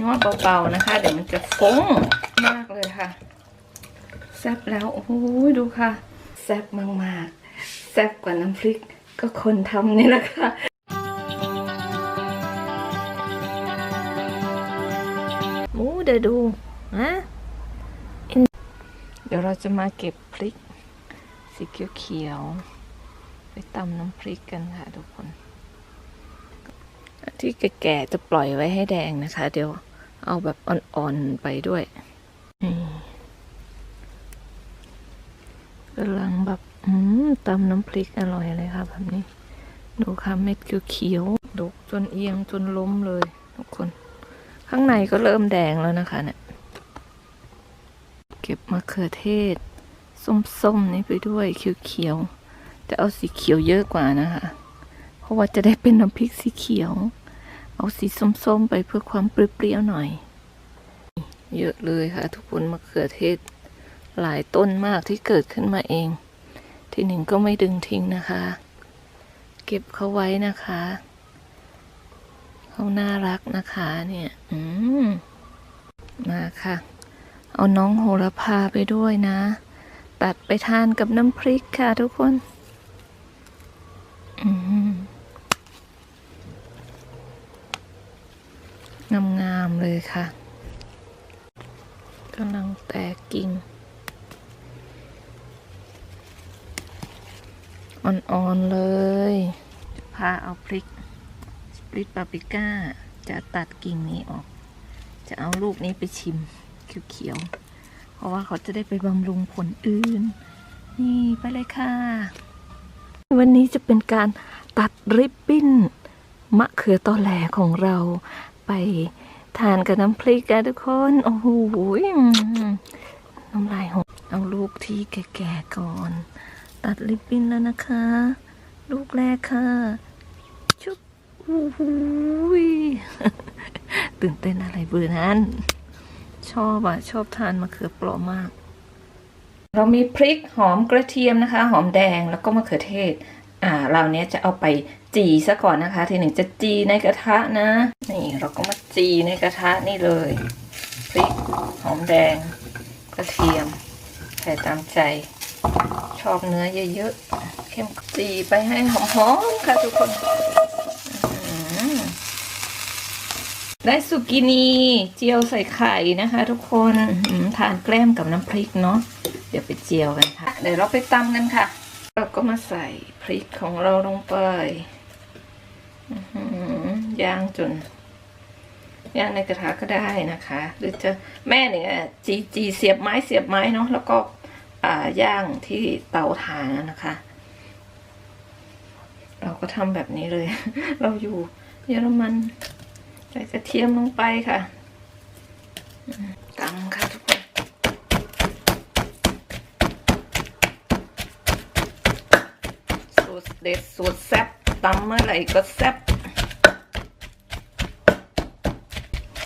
นวดเบาๆนะคะ เดี๋ยวมันจะฟุ้งมากเลยค่ะ แซ่บแล้ว โอ้โหดูค่ะ แซ่บมากๆ แซ่บกว่าน้ำพริกก็คนทำนี่แหละค่ะมูเดี๋ยวดูนะเดี๋ยวเราจะมาเก็บพริก สีเขียวๆไปตำน้ำพริกกันค่ะทุกคนที่แก่ๆจะปล่อยไว้ให้แดงนะคะ เดี๋ยว เอาแบบอ่อนๆไปด้วยกำลังแบบอืมตำน้ำพริกอร่อยเลยค่ะ แบบนี้ ดูค่ะเม็ดเขียวๆดกจนเอียงจนล้มเลยทุกคน ข้างในก็เริ่มแดงแล้วนะคะเนี่ย เก็บมะเขือเทศ ส้มๆนี่ไปด้วยเขียวๆจะเอาสีเขียวเยอะกว่านะคะ เพราะว่าจะได้เป็นน้ำพริกสีเขียว เอาสีส้มๆไปเพื่อความเปรี้ยวๆหน่อย เยอะเลยค่ะ ทุกคนมะเขือเทศหลายต้นมากที่เกิดขึ้นมาเอง ที่หนึ่งก็ไม่ดึงทิ้งนะคะ เก็บเขาไว้นะคะเขาน่ารักนะคะเนี่ยอืมมาค่ะ เอาน้องโหระพาไปด้วยนะ ตัดไปทานกับน้ำพริกค่ะทุกคน อืม งามๆ เลยค่ะกำลังแตกกิ่งอ่อนๆเลยพาเอาพริกสปริตปาปริก้า จะตัดกิ่งนี้ออก จะเอาลูกนี้ไปชิมเขียวๆเพราะว่าเขาจะได้ไปบำรุงผลอื่น นี่ไปเลยค่ะ วันนี้จะเป็นการตัดริบบิ้นมะเขือตอแหลของเราไปทานกับน้ำพริกกันทุกคน โอ้โหน้ำลายหกเอาลูกที่แก่ๆก่อน ตัดริบบิ้นแล้วนะคะ ลูกแรกค่ะ ชุบโอ้โหตื่นเต้นอะไรเบอร์นั้น ชอบอะชอบทานมะเขือเปราะมาก เรามีพริกหอมกระเทียมนะคะ หอมแดงแล้วก็มะเขือเทศ อ่า เราเนี้ยจะเอาไปจีซะก่อนนะคะ ทีหนึ่งจะจีในกระทะนะ นี่เราก็มา จีในกระทะนี่เลยพริกหอมแดงกระเทียมใส่ตามใจ ชอบเนื้อเยอะๆเข้มจีไปให้หอมๆค่ะทุกคนได้สุกินีเจียวใส่ไข่นะคะ ทุกคนทานแกล้มกับน้ำพริกเนาะเดี๋ยวไปเจียวกันค่ะ เดี๋ยวเราไปตำกันค่ะ เราก็มาใส่พริกของเราลงไปย่างจน ย่างในกระทะก็ได้นะคะ หรือจะแม่เนี่ยจีจีเสียบไม้เสียบไม้เนาะแล้วก็อย่างที่เตาถ่านนะคะ เราก็ทำแบบนี้เลย เราอยู่เยอรมันใส่กระเทียมลงไปค่ะตำค่ะทุกคนสูตรเด็ดสูตรแซ่บตำเมื่อไหร่ก็แซ่บ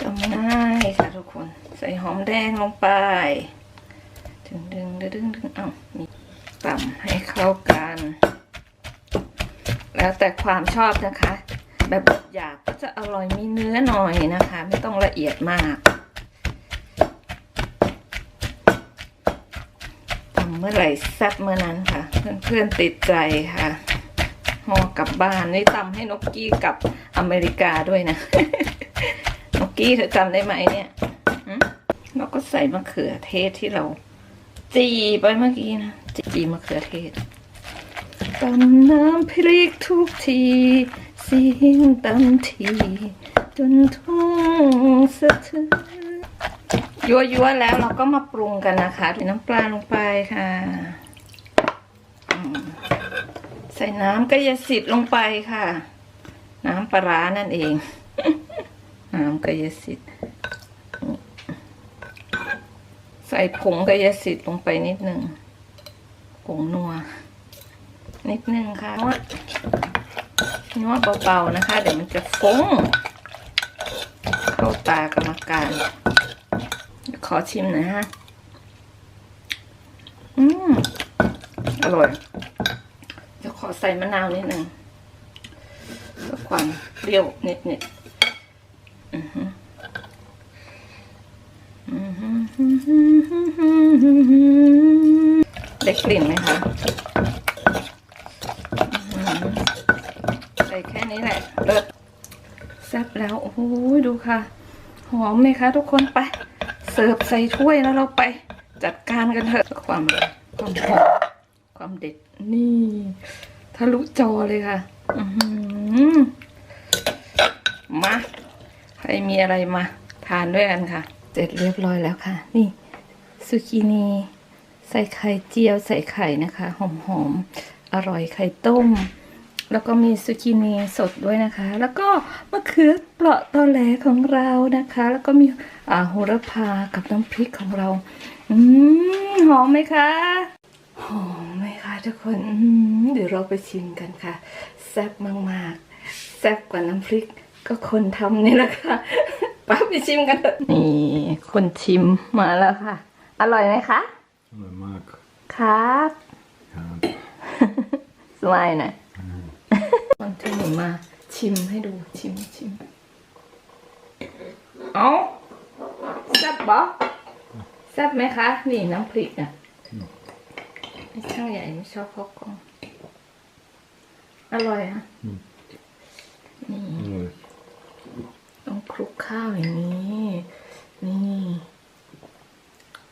ทำ ง่ายค่ะทุกคน ใส่หอมแดงลงไป ดึงดึงดึงดึงดึงเอานี่ต่ำให้เข้ากัน แล้วแต่ความชอบนะคะ แบบอยากก็จะอร่อยมีเนื้อหน่อยนะคะ ไม่ต้องละเอียดมากทำเมื่อไหร่แซ่บเมื่อนั้นค่ะ เพื่อนๆติดใจค่ะห่อกลับบ้านนี่ตำให้นกกี้กับอเมริกาด้วยนะ กี้เธอจำได้ไหมเนี่ยเราก็ใส่มะเขือเทศที่เรา จีไปเมื่อกี้นะจีมะเขือเทศตำน้ำพริกทุกทีเสียงตำทีจนท้องสะเทือนยัวยัวๆแล้วเราก็มาปรุงกันนะคะใส่น้ำปลาลงไปค่ะ ใส่น้ำกระยาสิทธิ์ลงไปค่ะ น้ำปลาร้านั่นเอง น้ำกระยสิทธิ์ใส่ผงกายสิทธิ์ลงไปนิดหนึ่งผงนัว นิดหนึ่งค่ะนวดนวเบาๆนะคะ เดี๋ยวมันจะฟุ้งเข้าตากรรมการ ขอชิมหน่อยฮะอืมอร่อยเดี๋ยวขอใส่มะนาวนิดหนึ่งเพื่อความเปรี้ยวนิดๆอือฮึ ได้กลิ่นไหมคะใส่แค่นี้แหละเลิศแซ่บแล้ว โอ้โหดูค่ะ หอมไหมคะทุกคนไป เสิร์ฟใส่ถ้วยแล้วเราไปจัดการกันเถอะความความหอมความเด็ดนี่ทะลุจอเลยค่ะมา ใครมีอะไรมา ทานด้วยกันค่ะ เสร็จเรียบร้อยแล้วค่ะ นี่ ซูกินีใส่ไข่เจียวใส่ไข่นะคะ หอมๆอร่อยไข่ต้ม แล้วก็มีซูกินีสดด้วยนะคะ แล้วก็มะเขือเปราะตอแหลของเรานะคะ แล้วก็มีอ่าโหระพากับน้ำพริกของเรา อืมหอมไหมคะหอมไหมคะทุกคนเดี๋ยวเราไปชิมกันค่ะ แซ่บมากๆ แซ่บกว่าน้ำพริกก็คนทำนี่แหละค่ะป้าไปชิมกันนี่คนชิมมาแล้วค่ะ อร่อยไหมคะ Alright, Mark. ครับ Yeah. สไลด์หน่อยตอนที่หนูมาชิมให้ดูชิมชิมเอาแซ่บปะแซ่บไหมคะ นี่น้ำพริกอะไอ้ช่างใหญ่ไม่ชอบพอกกล้องอร่อยอะ Alright. ต้องคลุกข้าวอย่างนี้ นี่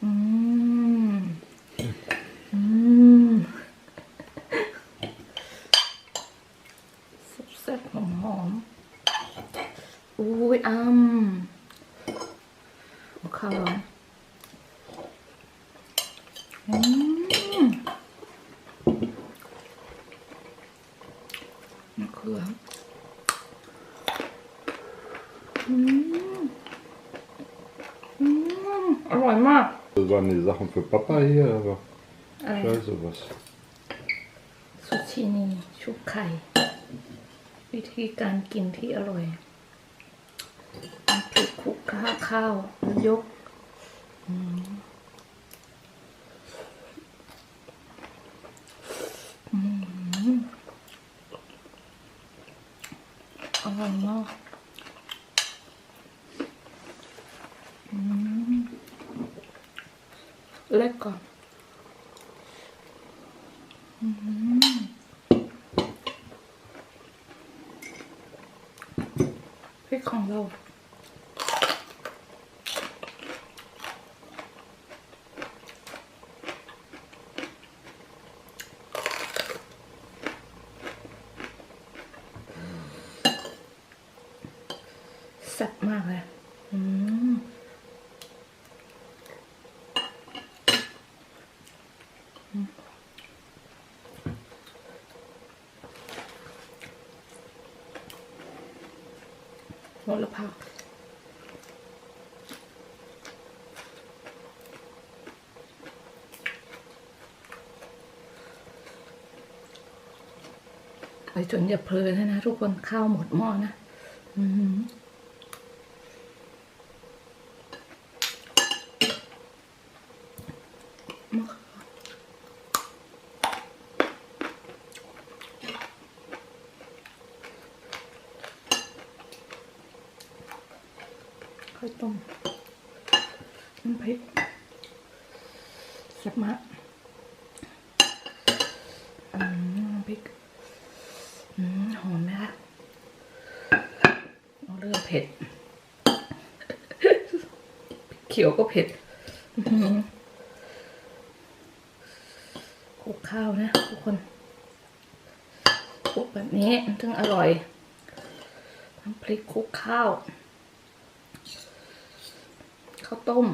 อืม อืมแซ่บหอมๆอุ้ยอ้ำเอาข้าวร้อนอืมมะเขืออืม อืม อร่อยมาก Das waren die Sachen für Papa hier, aber อะไร scheiße was. ซูชินีชุบไข่วิธีการกินที่อร่อยน้ำพริกคลุกข้าวข้าวแล้วยกอืมอืมอร่อยมากอืม เล็กก่อนพริกของเรา แซ่บมากเลย อืม โหระพาไปจนอย่าเพลินนะนะทุกคนข้าวหมดหม้อนะ อืม ข้าวต้มน้ำพริกแซ่บมากอืมน้ำพริกอืมหอมไหมคะเอาเริ่มเผ็ดเขียวก็เผ็ดคลุกข้าวนะ ทุกคนคลุกแบบนี้ถึงอร่อยน้ำพริกคลุกข้าว ต้ม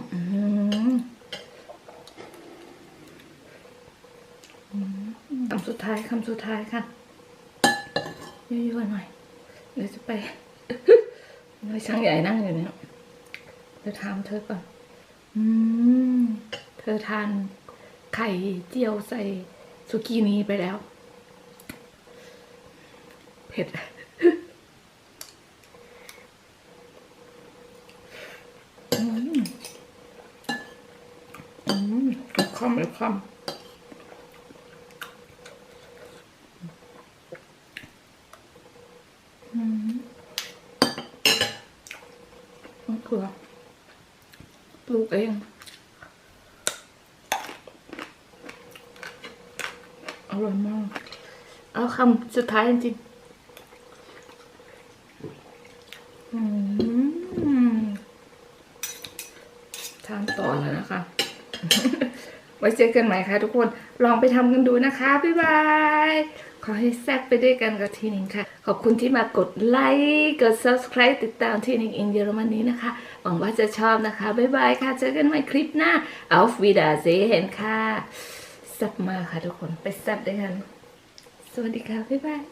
คำสุดท้ายคำสุดท้ายค่ะยั่วๆหน่อยเดี๋ยวจะไปนายช่างใหญ่นั่งอยู่เนี่ยเดี๋ยวถามเธอก่อน อืม เธอทานไข่เจียวใส่สุกี้นี้ไปแล้ว เผ็ด คำไม่คำอืมเผือกปลูกเองอร่อยมาก เอาคำสุดท้ายจริง ว้เจอกันใหม่ค่ะทุกคนลองไปทำกันดูนะคะ บ๊ายบาย ขอให้แซ่บไปด้วยกันกับทีนิงค่ะ ขอบคุณที่มากดไลค์กด subscribe ติดตามทีนิงอินเยอรมนีนะคะ หวังว่าจะชอบนะคะ บ๊ายบายค่ะ เจอกันใหม่คลิปหน้าออฟวีด้าเซ่เห็นค่ะแซ่บมากค่ะทุกคนไปแซ่บด้วยกัน สวัสดีค่ะ บ๊ายบาย